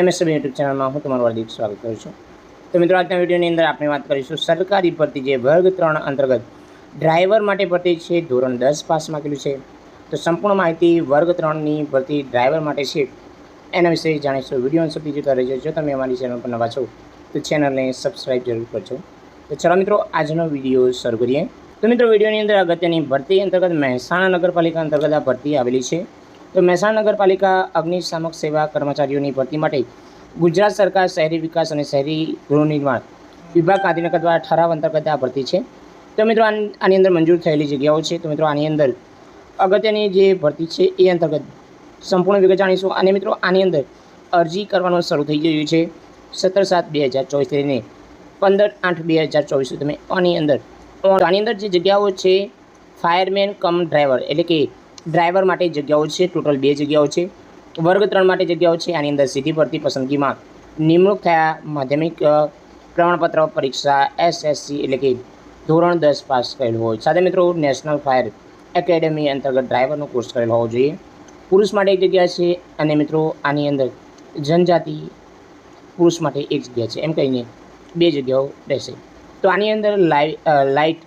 MSB YouTube ચેનલમાં હું તમારું હાર્દિક સ્વાગત કરું છું. તો મિત્રો, આજના વિડીયોની અંદર આપણે વાત કરીશું સરકારી ભરતી જે વર્ગ ત્રણ અંતર્ગત ડ્રાઈવર માટે ભરતી છે, ધોરણ દસ પાસ માંગેલું છે. તો સંપૂર્ણ માહિતી વર્ગ ત્રણની ભરતી ડ્રાઈવર માટે છે. એના વિશે જાણીશું વીડિયો અંશ સુધી કરે છે જો તમે અમારી ચેનલ પર નવા છો, તો ચેનલને સબસ્ક્રાઈબ જરૂર કરજો. તો ચાલો મિત્રો, આજનો વીડિયો શરૂ કરીએ. તો મિત્રો, વિડીયોની અંદર અગત્યની ભરતી અંતર્ગત મહેસાણા નગરપાલિકા અંતર્ગત આ ભરતી આવેલી છે. તો મહેસાણા નગરપાલિકા અગ્નિશામક સેવા કર્મચારીઓની ભરતી માટે ગુજરાત સરકાર શહેરી વિકાસ અને શહેરી ગૃહનિર્માણ વિભાગ ગાંધીનગર દ્વારા ઠરાવ અંતર્ગત આ ભરતી છે. તો મિત્રો, આની અંદર મંજૂર થયેલી જગ્યાઓ છે. તો મિત્રો, આની અંદર અગત્યની જે ભરતી છે એ અંતર્ગત સંપૂર્ણ વિગત જાણીશું. અને મિત્રો, આની અંદર અરજી કરવાનું શરૂ થઈ ગયું છે સત્તર સાત બે હજાર ચોવીસથી લઈને પંદર આઠ બે હજાર ચોવીસ તમે આની અંદર આની અંદર જે જગ્યાઓ છે, ફાયરમેન કમ ડ્રાઈવર એટલે કે ડ્રાઈવર માટે જગ્યાઓ છે, ટોટલ બે જગ્યાઓ છે. વર્ગ ત્રણ માટે જગ્યાઓ છે, આની અંદર સીધી ભરતી પસંદગીમાં નિમણૂક થયા માધ્યમિક પ્રમાણપત્ર, પરીક્ષા એસએસસી એટલે કે ધોરણ દસ પાસ કરેલું હોય. સાથે મિત્રો નેશનલ ફાયર એકેડેમી અંતર્ગત ડ્રાઈવરનો કોર્સ કરેલો હોવો જોઈએ. પુરુષ માટે એક જગ્યા છે અને મિત્રો, આની અંદર જનજાતિ પુરુષ માટે એક જગ્યા છે. એમ કહીને બે જગ્યાઓ રહેશે. તો આની અંદર light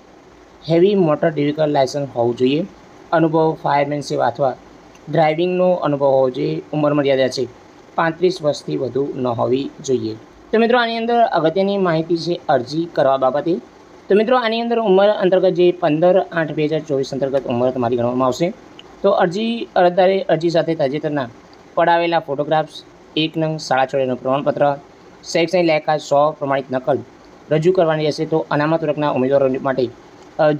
heavy motor vehicle licence હોવું જોઈએ. અનુભવ ફાયરમેન સેવા અથવા ડ્રાઇવિંગનો અનુભવ હોવો જોઈએ, ઉંમર મર્યાદા છે, પાંત્રીસ વર્ષથી વધુ ન હોવી જોઈએ. તો મિત્રો, આની અંદર અગત્યની માહિતી છે અરજી કરવા બાબતે. તો મિત્રો, આની અંદર ઉંમર અંતર્ગત જે પંદર આઠ બે હજાર ચોવીસ અંતર્ગત ઉંમર તમારી ગણવામાં આવશે. તો અરજી અરજદારે અરજી સાથે તાજેતરના પડાવેલા ફોટોગ્રાફ્સ એક નંગ શાળા છોડેનું પ્રમાણપત્ર, શૈક્ષણિક લાયકાત સો પ્રમાણિત નકલ રજૂ કરવાની રહેશે. તો અનામત વર્ગના ઉમેદવારો માટે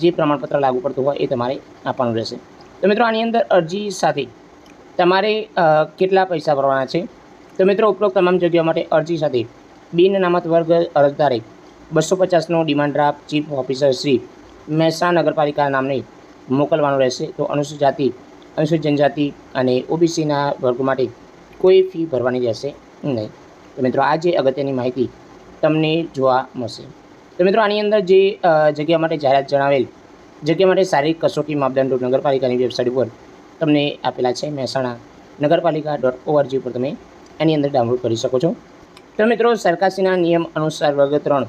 જે પ્રમાણપત્ર લાગુ પડતું હોય એ તમારે આપવાનું રહેશે. તો મિત્રો, આની અંદર અરજી સાથે તમારે કેટલા પૈસા ભરવાના છે? તો મિત્રો, ઉપરોક્ત તમામ જગ્યાઓ માટે અરજી સાથે બિન અનામત વર્ગ અરજદારે બસો પચાસનો demand draft chief officer Shri Mehsana નગરપાલિકા નામને મોકલવાનું રહેશે. તો અનુસૂચિત જાતિ, અનુસૂચિત જનજાતિ અને ઓબીસીના વર્ગ માટે કોઈ ફી ભરવાની રહેશે નહીં. તો મિત્રો, આ જે અગત્યની માહિતી તમને જોવા મળશે. તો મિત્રો, આની અંદર જે જગ્યા માટે જાહેરાત જણાવેલ, જગ્યા માટે શારીરિક કસોટી માપદંડો નગરપાલિકાની વેબસાઇટ ઉપર તમને આપેલા છે, મહેસાણા નગરપાલિકા ડોટ ઓઆરજી ઉપર તમે એની અંદર ડાઉનલોડ કરી શકો છો. તો મિત્રો, સરકારશ્રીના નિયમ અનુસાર વર્ગ ત્રણ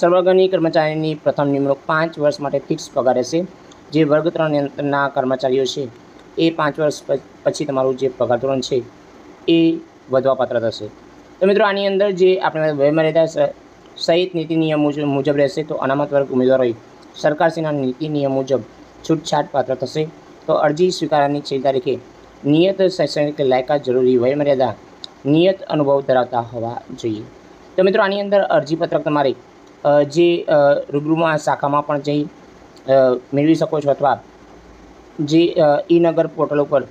સર્વગની કર્મચારીની પ્રથમ નિમણૂક પાંચ વર્ષ માટે ફિક્સ પગાર રહેશે. જે વર્ગ ત્રણના કર્મચારીઓ છે, એ પાંચ વર્ષ પછી તમારું જે પગાર ધોરણ છે, એ વધવાપાત્ર થશે. તો મિત્રો, આની અંદર જે આપણે વયમર્યાદા સહિત નીતિ નિયમ મુજબ રહેશે તો અનામત વર્ગ ઉમેદવારોએ સરકારશ્રીના નીતિ નિયમ મુજબ છૂટછાટ પાત્ર થશે. તો અરજી સ્વીકારવાની છેલ્લી તારીખે નિયત શૈક્ષણિક લાયકાત જરૂરી વયમર્યાદા નિયત અનુભવ ધરાવતા હોવા જોઈએ. તો મિત્રો, આની અંદર અરજીપત્રક તમારે જે રૂબરૂમાં શાખામાં પણ જઈ મેળવી શકો છો અથવા જે ઈ નગર પોર્ટલ ઉપર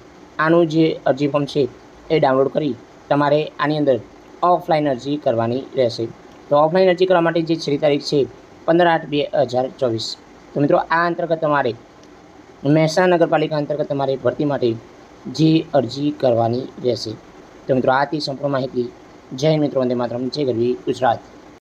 આનું જે અરજી ફોર્મ છે એ ડાઉનલોડ કરી તમારે આની અંદર ઓફલાઈન અરજી કરવાની રહેશે. તો ઓફલાઈન અરજી કરવા માટે જે છેલ્લી તારીખ છે, પંદર આઠ બે હજાર ચોવીસ. તો મિત્રો, આ અંતર્ગત તમારે મહેસાણા નગરપાલિકા અંતર્ગત તમારે ભરતી માટે જે અરજી કરવાની રહેશે. તો મિત્રો, આથી સંપૂર્ણ માહિતી. જય મિત્રો, વંદે માતરમ. જય ગરવી ગુજરાત.